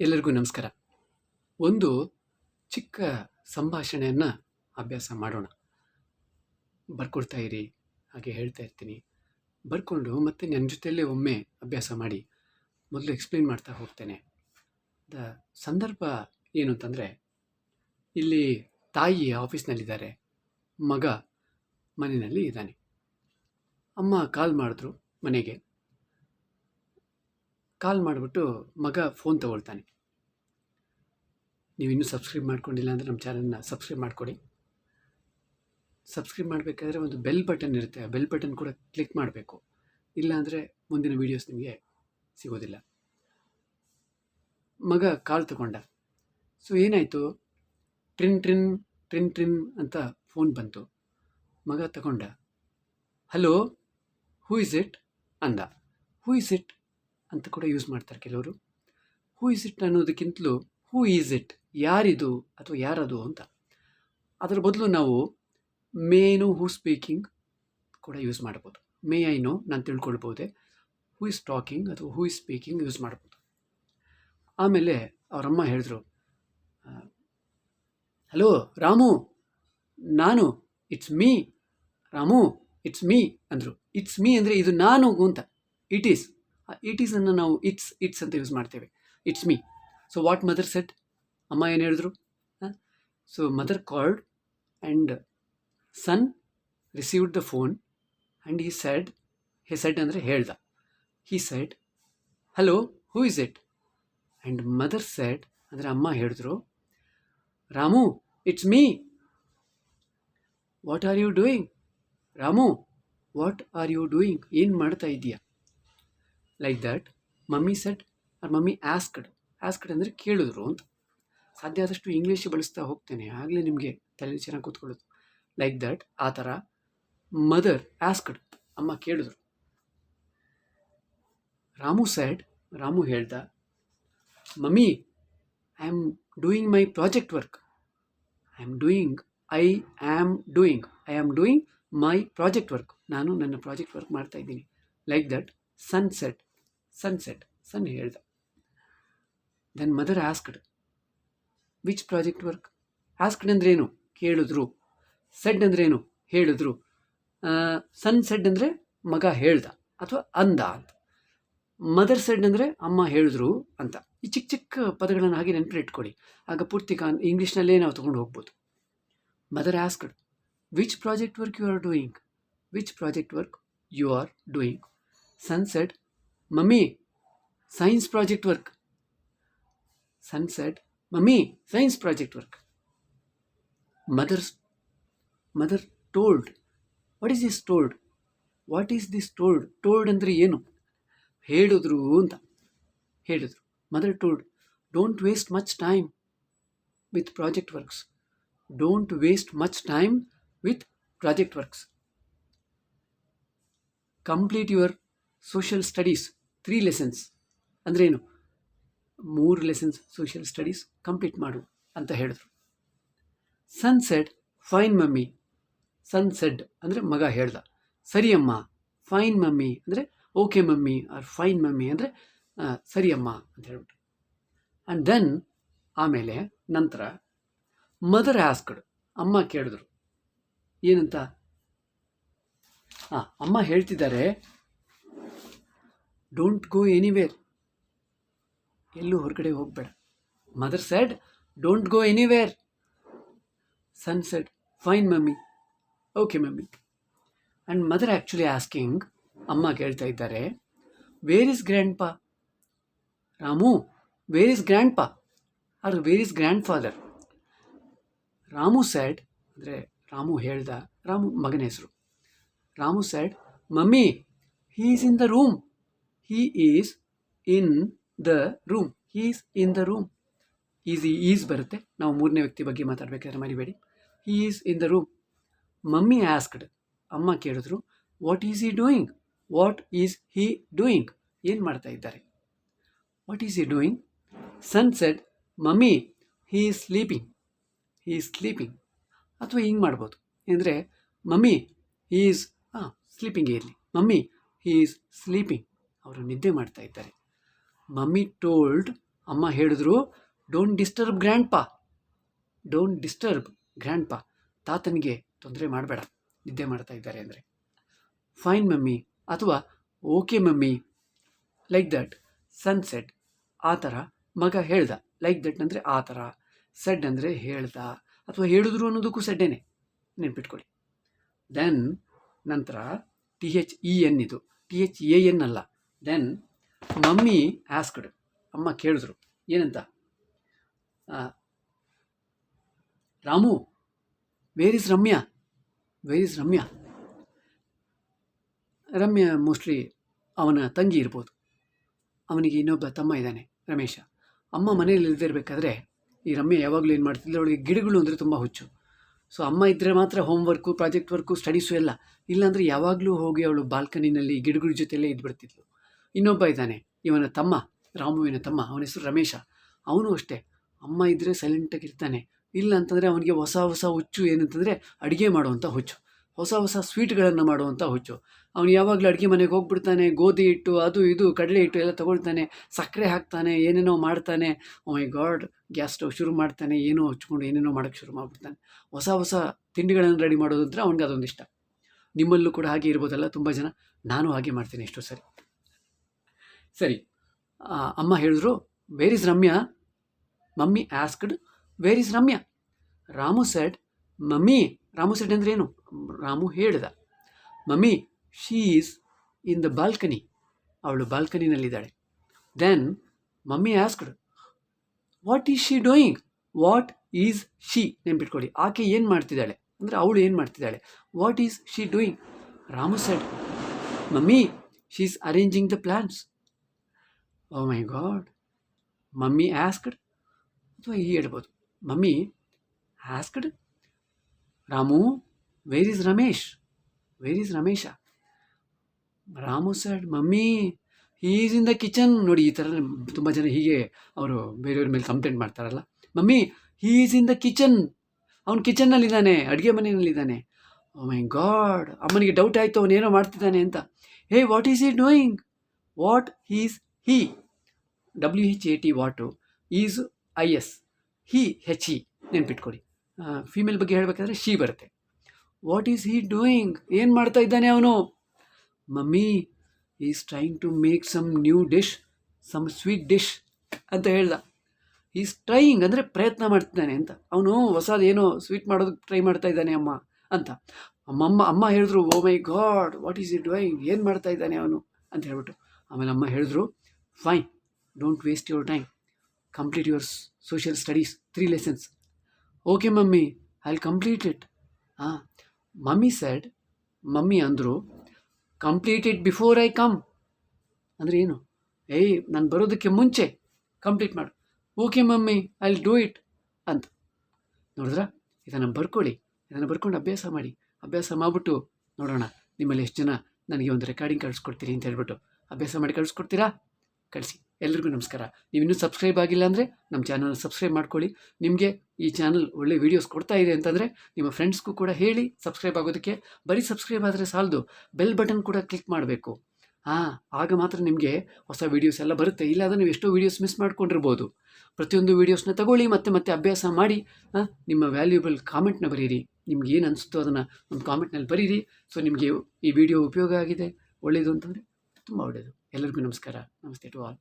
ಎಲ್ಲರಿಗೂ ನಮಸ್ಕಾರ. ಒಂದು ಚಿಕ್ಕ ಸಂಭಾಷಣೆಯನ್ನು ಅಭ್ಯಾಸ ಮಾಡೋಣ. ಬರ್ಕೊಡ್ತಾ ಇರಿ, ಹಾಗೆ ಹೇಳ್ತಾ ಇರ್ತೀನಿ. ಬರ್ಕೊಂಡು ಮತ್ತೆ ನನ್ನ ಜೊತೆಯಲ್ಲೇ ಒಮ್ಮೆ ಅಭ್ಯಾಸ ಮಾಡಿ, ಮೊದಲು ಎಕ್ಸ್ಪ್ಲೇನ್ ಮಾಡ್ತಾ ಹೋಗ್ತೇನೆ. ದ ಸಂದರ್ಭ ಏನು ಅಂತಂದರೆ, ಇಲ್ಲಿ ತಾಯಿ ಆಫೀಸ್ನಲ್ಲಿದ್ದಾರೆ, ಮಗ ಮನೆಯಲ್ಲಿ ಇದ್ದಾನೆ. ಅಮ್ಮ ಕಾಲ್ ಮಾಡಿದ್ರು ಮನೆಗೆ. ಕಾಲ್ ಮಾಡಿಬಿಟ್ಟು ಮಗ ಫೋನ್ ತಗೊಳ್ತಾನೆ. ನೀವು ಇನ್ನೂ ಸಬ್ಸ್ಕ್ರೈಬ್ ಮಾಡ್ಕೊಂಡಿಲ್ಲ ಅಂದರೆ ನಮ್ಮ ಚಾನಲ್ನ ಸಬ್ಸ್ಕ್ರೈಬ್ ಮಾಡಿಕೊಡಿ. ಸಬ್ಸ್ಕ್ರೈಬ್ ಮಾಡಬೇಕಾದ್ರೆ ಒಂದು ಬೆಲ್ ಬಟನ್ ಇರುತ್ತೆ. ಆ ಬೆಲ್ ಬಟನ್ ಕೂಡ ಕ್ಲಿಕ್ ಮಾಡಬೇಕು. ಇಲ್ಲಾಂದರೆ ಮುಂದಿನ ವೀಡಿಯೋಸ್ ನಿಮಗೆ ಸಿಗೋದಿಲ್ಲ. ಮಗ ಕಾಲ್ ತಗೊಂಡ. ಸೊ ಏನಾಯಿತು? ಟ್ರಿನ್ ಟ್ರಿನ್ ಟ್ರಿನ್ ಟ್ರಿನ್ ಅಂತ ಫೋನ್ ಬಂತು. ಮಗ ತಗೊಂಡ. ಹಲೋ ಹೂ ಇಸ್ ಇಟ್ ಅಂದ. ಹೂ ಇಸ್ ಇಟ್ ಅಂತ ಕೂಡ ಯೂಸ್ ಮಾಡ್ತಾರೆ ಕೆಲವರು. ಹೂ ಈಸ್ ಇಟ್ ಅನ್ನೋದಕ್ಕಿಂತಲೂ ಹೂ ಈಸ್ ಇಟ್ ಯಾರಿದು ಅಥವಾ ಯಾರದು ಅಂತ. ಅದರ ಬದಲು ನಾವು ಮೇ ನೋ ಹೂ ಸ್ಪೀಕಿಂಗ್ ಕೂಡ ಯೂಸ್ ಮಾಡ್ಬೋದು. ಮೇ ಐ ನೋ ನಾನು ತಿಳ್ಕೊಳ್ಬೋದೆ ಹೂ ಇಸ್ ಟಾಕಿಂಗ್ ಅಥವಾ ಹೂ ಇಸ್ ಸ್ಪೀಕಿಂಗ್ ಯೂಸ್ ಮಾಡ್ಬೋದು. ಆಮೇಲೆ ಅವರಮ್ಮ ಹೇಳಿದ್ರು ಹಲೋ ರಾಮು, ನಾನು it's me Ramu it's me ಅಂದರು. ಇಟ್ಸ್ ಮೀ ಅಂದರೆ ಇದು ನಾನು ಅಂತ. ಇಟ್ ಈಸ್ ಇಟ್ ಈಸ್ ಅನ್ನು ನಾವು ಇಟ್ಸ್ ಇಟ್ಸ್ ಅಂತ ಯೂಸ್ ಮಾಡ್ತೇವೆ. It's me so what mother said ಅಮ್ಮ ಏನು ಹೇಳಿದ್ರು? So mother called and son received the phone and he said he said ಅಂದರೆ ಹೇಳ್ದ. He said hello who is it and mother said ಅಂದರೆ ಅಮ್ಮ ಹೇಳಿದ್ರು, Ramu it's me what are you doing Ramu what are you doing ಏನು ಮಾಡ್ತಾ ಇದೀಯಾ? Like that mummy said or mummy asked asked ಅಂದರೆ ಕೇಳಿದ್ರು ಅಂತ. ಸಾಧ್ಯ ಆದಷ್ಟು ಇಂಗ್ಲೀಷ್ ಬಳಸ್ತಾ ಹೋಗ್ತೇನೆ, ಆಗಲೇ ನಿಮಗೆ ತಲೆ ಚೆನ್ನಾಗಿ ಕೂತ್ಕೊಳ್ಳೋದು. ಲೈಕ್ ದ್ಯಾಟ್ ಆ ಥರ ಮದರ್ ಆಸ್ಕಡ್ ಅಮ್ಮ ಕೇಳಿದ್ರು. ರಾಮು ಸೆಟ್ ರಾಮು ಹೇಳ್ದ, mummy I am doing my project work I am doing I am doing I am doing my project work ನಾನು ನನ್ನ ಪ್ರಾಜೆಕ್ಟ್ ವರ್ಕ್ ಮಾಡ್ತಾ ಇದ್ದೀನಿ. Like that son said son said son ಹೇಳ್ದ. Then mother asked which project work asked ಅಂದ್ರೇನು? ಕೇಳಿದ್ರು. Shed ಅಂದ್ರೇನು? ಹೇಳಿದ್ರು. ಸನ್ shed ಅಂದರೆ ಮಗ ಹೇಳ್ದ ಅಥವಾ ಅಂದ ಅಂತ. ಮದರ್ ಸೆಡ್ ಅಂದರೆ ಅಮ್ಮ ಹೇಳಿದ್ರು ಅಂತ. ಈ ಚಿಕ್ಕ ಚಿಕ್ಕ ಪದಗಳನ್ನು ಹಾಗೆ ನೆನಪಿಟ್ಕೊಳ್ಳಿ. ಆಗ ಪೂರ್ತಿ ಕಾನ್ ಇಂಗ್ಲೀಷ್ನಲ್ಲೇ ನಾವು ತೊಗೊಂಡು ಹೋಗ್ಬೋದು. Mother asked which project work you are doing which project work you are doing son said mummy science project work son said mummy science project work mothers mother told what is this told what is this told told ಅಂದರೆ ಏನು? ಹೇಳಿದ್ರು ಅಂತ. ಹೇಳಿದ್ರು. Mother told don't waste much time with project works don't waste much time with project works complete your social studies three lessons ಅಂದ್ರೇನು ಮೂರು lessons social studies complete ಮಾಡು ಅಂತ ಹೇಳಿದ್ರು. ಸನ್ಸೆಟ್ ಫೈನ್ ಮಮ್ಮಿ ಸನ್ಸೆಡ್ ಅಂದರೆ ಮಗ ಹೇಳ್ದ. ಸರಿ ಅಮ್ಮ ಫೈನ್ ಮಮ್ಮಿ ಅಂದರೆ okay mummy or fine mummy ಅಂದರೆ ಸರಿ ಅಮ್ಮ ಅಂತ ಹೇಳ್ಬಿಟ್ಟು ಆ್ಯಂಡ್ ದೆನ್ ಆಮೇಲೆ ನಂತರ ಮದರ್ ಆಸ್ಕಡ್ ಅಮ್ಮ ಕೇಳಿದ್ರು. ಏನಂತ? ಹಾಂ ಅಮ್ಮ ಹೇಳ್ತಿದ್ದಾರೆ ಡೋಂಟ್ ಗೋ ಎನಿವೇರ್ ಎಲ್ಲೂ ಹೊರಗಡೆ ಹೋಗಬೇಡ. Mother said don't go anywhere son said fine mummy okay mummy and mother actually asking ಅಮ್ಮ ಕೇಳ್ತಾ ಇದ್ದಾರೆ where is grandpa Ramu where is grandpa or where is grandfather Ramu said ಅಂದರೆ ರಾಮು ಹೇಳ್ದ ರಾಮು ಮಗನ ಹೆಸರು. Ramu said mummy he is in the room is in the room he is in the room is is ಬರುತ್ತೆ. ನಾವು ಮೂರನೇ ವ್ಯಕ್ತಿ ಬಗ್ಗೆ ಮಾತಾಡಬೇಕಾದ್ರೆ ಮರಿಬೇಡಿ. He is in the room mummy asked ಅಮ್ಮ ಕೇಳಿದ್ರು what is he doing what is he doing ಏನು ಮಾಡ್ತಾ ಇದ್ದಾರೆ? What is he doing son said mummy he is sleeping he is sleeping ಅಥವಾ ಹಿಂಗೆ ಮಾಡ್ಬೋದು. ಅಂದರೆ ಮಮ್ಮಿ ಹೀ ಈಸ್ ಹಾಂ ಸ್ಲೀಪಿಂಗ್ ಇರಲಿ. ಮಮ್ಮಿ ಹೀ ಈಸ್ ಸ್ಲೀಪಿಂಗ್ ಅವರು ನಿದ್ದೆ ಮಾಡ್ತಾ ಇದ್ದಾರೆ. ಮಮ್ಮಿ ಟೋಲ್ಡ್, ಅಮ್ಮ ಹೇಳಿದ್ರು don't disturb grandpa don't disturb grandpa ತಾತನಿಗೆ ತೊಂದರೆ ಮಾಡಬೇಡ, ನಿದ್ದೆ ಮಾಡ್ತಾ ಇದ್ದಾರೆ ಅಂದರೆ. Fine mummy. ಅಥವಾ okay mummy. Like that son said ಆ ಥರ ಮಗ ಹೇಳ್ದ ಲೈಕ್ ದಟ್ ಅಂದರೆ ಆ ಥರ ಸೆಡ್ ಅಂದರೆ ಹೇಳ್ದ, ಅಥವಾ ಹೇಳಿದ್ರು ಅನ್ನೋದಕ್ಕೂ ಸೆಡ್ಡೇನೆ ನೆನ್ಪಿಟ್ಕೊಳ್ಳಿ. ದೆನ್ ನಂತರ ಟಿ ಎಚ್ ಇ ಎನ್ ಇದು. ಟಿ ಎಚ್ ಎ ಎನ್ ಅಲ್ಲ. ದೆನ್ ಮಮ್ಮಿ ಆಸ್ಕ್ಡ್ ಅಮ್ಮ ಕೇಳಿದ್ರು ಏನಂತ Ramu where is Ramya where is Ramya Ramya mostly ಅವನ ತಂಗಿ ಇರ್ಬೋದು ಅವನಿಗೆ ಇನ್ನೊಬ್ಬ ತಮ್ಮ ಇದ್ದಾನೆ ರಮೇಶ ಅಮ್ಮ ಮನೆಯಲ್ಲಿ ಇಲ್ದಿರಬೇಕಾದ್ರೆ ಈ ರಮ್ಯಾ ಯಾವಾಗಲೂ ಏನು ಮಾಡ್ತಿದ್ಲು? ಅವಳಿಗೆ ಗಿಡಗಳು ಅಂದರೆ ತುಂಬ ಹುಚ್ಚು. ಸೊ ಅಮ್ಮ ಇದ್ದರೆ ಮಾತ್ರ ಹೋಮ್ವರ್ಕು ಪ್ರಾಜೆಕ್ಟ್ ವರ್ಕು ಸ್ಟಡೀಸು ಎಲ್ಲ. ಇಲ್ಲಾಂದರೆ ಯಾವಾಗಲೂ ಹೋಗಿ ಅವಳು ಬಾಲ್ಕನಿನಲ್ಲಿ ಗಿಡಗಳ ಜೊತೆಯಲ್ಲೇ ಇದ್ಬಿಡ್ತಿದ್ಲು. ಇನ್ನೊಬ್ಬ ಇದ್ದಾನೆ, ಇವನ ತಮ್ಮ, ರಾಮುವಿನ ತಮ್ಮ, ಅವನ ಹೆಸರು ರಮೇಶ. ಅವನು ಅಷ್ಟೇ. ಅಮ್ಮ ಇದ್ದರೆ ಸೈಲೆಂಟಾಗಿ ಇರ್ತಾನೆ. ಇಲ್ಲ ಅಂತಂದರೆ ಅವನಿಗೆ ಹೊಸ ಹೊಸ ಹುಚ್ಚು ಏನಂತಂದರೆ ಅಡುಗೆ ಮಾಡುವಂಥ ಹುಚ್ಚು. ಹೊಸ ಹೊಸ ಸ್ವೀಟ್ಗಳನ್ನು ಮಾಡುವಂಥ ಹುಚ್ಚು. ಅವನು ಯಾವಾಗಲೂ ಅಡುಗೆ ಮನೆಗೆ ಹೋಗ್ಬಿಡ್ತಾನೆ, ಗೋಧಿ ಹಿಟ್ಟು, ಅದು ಇದು, ಕಡಲೆ ಹಿಟ್ಟು ಎಲ್ಲ ತೊಗೊಳ್ತಾನೆ, ಸಕ್ಕರೆ ಹಾಕ್ತಾನೆ, ಏನೇನೋ ಮಾಡ್ತಾನೆ. ಮೈ ಗಾಡ್ ಗ್ಯಾಸ್ ಸ್ಟವ್ ಶುರು ಮಾಡ್ತಾನೆ, ಏನೋ ಹಚ್ಕೊಂಡು ಏನೇನೋ ಮಾಡೋಕ್ಕೆ ಶುರು ಮಾಡಿಬಿಡ್ತಾನೆ. ಹೊಸ ಹೊಸ ತಿಂಡಿಗಳನ್ನು ರೆಡಿ ಮಾಡೋದು ಅವನಿಗೆ ಅವ್ನಿಗೆ ಅದೊಂದು ಇಷ್ಟ. ನಿಮ್ಮಲ್ಲೂ ಕೂಡ ಹಾಗೆ ಇರ್ಬೋದಲ್ಲ ತುಂಬ ಜನ. ನಾನು ಹಾಗೆ ಮಾಡ್ತೀನಿ ಎಷ್ಟೋ ಸರಿ. ಸರಿ. ಅಮ್ಮ ಹೇಳಿದ್ರು where is Ramya? Mummy asked where is Ramya? Ramu said mummy Ramu said ಅಂದ್ರೆ ಏನು? ರಾಮು ಹೇಳಿದ mummy she is in the balcony ಅವಳು ಬಾಲ್ಕನಿನಲ್ಲಿದ್ದಾಳೆ then mummy asked what is she doing what is she ನೆನ್ಪಿಟ್ಕೊಳ್ಳಿ. ಆಕೆ ಏನು ಮಾಡ್ತಿದ್ದಾಳೆ? ಅಂದರೆ ಅವಳು ಏನು ಮಾಡ್ತಿದ್ದಾಳೆ? What is she doing Ramu said mummy she is arranging the plans oh my god mummy asked ಅಥವಾ ಹೀಗೆ ಹೇಳ್ಬೋದು. Mummy asked Ramu where is Ramesh? Where is Ramesh? Ramu said mummy is in the kitchen ನೋಡಿ ಈ ಥರ ತುಂಬ ಜನ ಹೀಗೆ ಅವರು ಬೇರೆಯವ್ರ ಮೇಲೆ ಕಂಪ್ಲೇಂಟ್ ಮಾಡ್ತಾರಲ್ಲ. Mummy is in the kitchen ಅವ್ನು ಕಿಚನ್ನಲ್ಲಿದ್ದಾನೆ ಅಡುಗೆ ಮನೆಯಲ್ಲಿದ್ದಾನೆ. ಓ ಮೈ ಗಾಡ್ ಅಮ್ಮನಿಗೆ ಡೌಟ್ ಆಯಿತು, ಅವನೇನೋ ಮಾಡ್ತಿದ್ದಾನೆ ಅಂತ. Hey what is he doing what is he W H A T what is I S he H E ನೆನ್ಪಿಟ್ಕೊಳ್ಳಿ. ಫೀಮೇಲ್ ಬಗ್ಗೆ ಹೇಳಬೇಕಾದ್ರೆ ಶಿ ಬರುತ್ತೆ. ವಾಟ್ ಈಸ್ ಹಿ ಡೂಯಿಂಗ್ ಏನು ಮಾಡ್ತಾ ಇದ್ದಾನೆ ಅವನು? Mummy is trying to make some new dish some sweet dish ಅಂತ ಹೇಳ್ದ. ಈಸ್ ಟ್ರೈಯಿಂಗ್ ಅಂದರೆ ಪ್ರಯತ್ನ ಮಾಡ್ತಿದ್ದಾನೆ ಅಂತ. ಅವನು ಹೊಸದು ಏನೋ ಸ್ವೀಟ್ ಮಾಡೋದಕ್ಕೆ ಟ್ರೈ ಮಾಡ್ತಾ ಇದ್ದಾನೆ ಅಮ್ಮ ಅಂತ. ಅಮ್ಮಮ್ಮ ಅಮ್ಮ ಹೇಳಿದ್ರು ಓ my god what is he doing ಏನು ಮಾಡ್ತಾ ಇದ್ದಾನೆ ಅವನು? ಅಂತ ಹೇಳ್ಬಿಟ್ಟು. ಆಮೇಲೆ ಅಮ್ಮ ಹೇಳಿದ್ರು fine don't waste your time complete your social studies three lessons okay mummy I complete it ಹಾಂ ಮಮ್ಮಿ ಸ್ಯಾಡ್ ಮಮ್ಮಿ ಅಂದರು complete it before I come ಅಂದರೆ ಏನು? ಏಯ್, ನಾನು ಬರೋದಕ್ಕೆ ಮುಂಚೆ ಕಂಪ್ಲೀಟ್ ಮಾಡು. Okay mummy I do it ಅಂತ ನೋಡಿದ್ರಾ? ಇದನ್ನು ಬರ್ಕೊಳ್ಳಿ. ಇದನ್ನು ಬರ್ಕೊಂಡು ಅಭ್ಯಾಸ ಮಾಡಿ. ಅಭ್ಯಾಸ ಮಾಡಿಬಿಟ್ಟು ನೋಡೋಣ. ನಿಮ್ಮಲ್ಲಿ ಎಷ್ಟು ಜನ ನನಗೆ ಒಂದು ರೆಕಾರ್ಡಿಂಗ್ ಕಳಿಸ್ಕೊಡ್ತೀರಿ ಅಂತ ಹೇಳ್ಬಿಟ್ಟು ಅಭ್ಯಾಸ ಮಾಡಿ ಕಳಿಸ್ಕೊಡ್ತೀರಾ? ಕಳಿಸಿ. ಎಲ್ರಿಗೂ ನಮಸ್ಕಾರ. ನೀವು ಇನ್ನೂ ಸಬ್ಸ್ಕ್ರೈಬ್ ಆಗಿಲ್ಲ ಅಂದರೆ ನಮ್ಮ ಚಾನಲ್ನ ಸಬ್ಸ್ಕ್ರೈಬ್ ಮಾಡ್ಕೊಳ್ಳಿ. ನಿಮಗೆ ಈ ಚಾನಲ್ ಒಳ್ಳೆ ವೀಡಿಯೋಸ್ ಕೊಡ್ತಾ ಇದೆ ಅಂತಂದರೆ ನಿಮ್ಮ ಫ್ರೆಂಡ್ಸ್ಗೂ ಕೂಡ ಹೇಳಿ ಸಬ್ಸ್ಕ್ರೈಬ್ ಆಗೋದಕ್ಕೆ. ಬರೀ ಸಬ್ಸ್ಕ್ರೈಬ್ ಆದರೆ ಸಾಲದು. ಬೆಲ್ ಬಟನ್ ಕೂಡ ಕ್ಲಿಕ್ ಮಾಡಬೇಕು. ಹಾಂ, ಆಗ ಮಾತ್ರ ನಿಮಗೆ ಹೊಸ ವೀಡಿಯೋಸ್ ಎಲ್ಲ ಬರುತ್ತೆ. ಇಲ್ಲಾಂದರೆ ನೀವು ಎಷ್ಟೋ ವೀಡಿಯೋಸ್ ಮಿಸ್ ಮಾಡ್ಕೊಂಡಿರ್ಬೋದು. ಪ್ರತಿಯೊಂದು ವೀಡಿಯೋಸ್ನ ತಗೊಳ್ಳಿ, ಮತ್ತೆ ಮತ್ತೆ ಅಭ್ಯಾಸ ಮಾಡಿ ನಿಮ್ಮ ವ್ಯಾಲ್ಯೂಬಲ್ ಕಾಮೆಂಟ್ನ ಬರೀರಿ. ನಿಮ್ಗೆ ಏನು ಅನಿಸುತ್ತೋ ಅದನ್ನು ಒಂದು ಕಾಮೆಂಟ್ನಲ್ಲಿ ಬರೀರಿ. ಸೊ ನಿಮಗೆ ಈ ವಿಡಿಯೋ ಉಪಯೋಗ ಆಗಿದೆ. ಒಳ್ಳೆಯದು ಅಂತಂದರೆ ತುಂಬ ಒಳ್ಳೆಯದು ಎಲ್ಲರಿಗೂ ನಮಸ್ಕಾರ. ನಮಸ್ತೆ ಟು ಆಲ್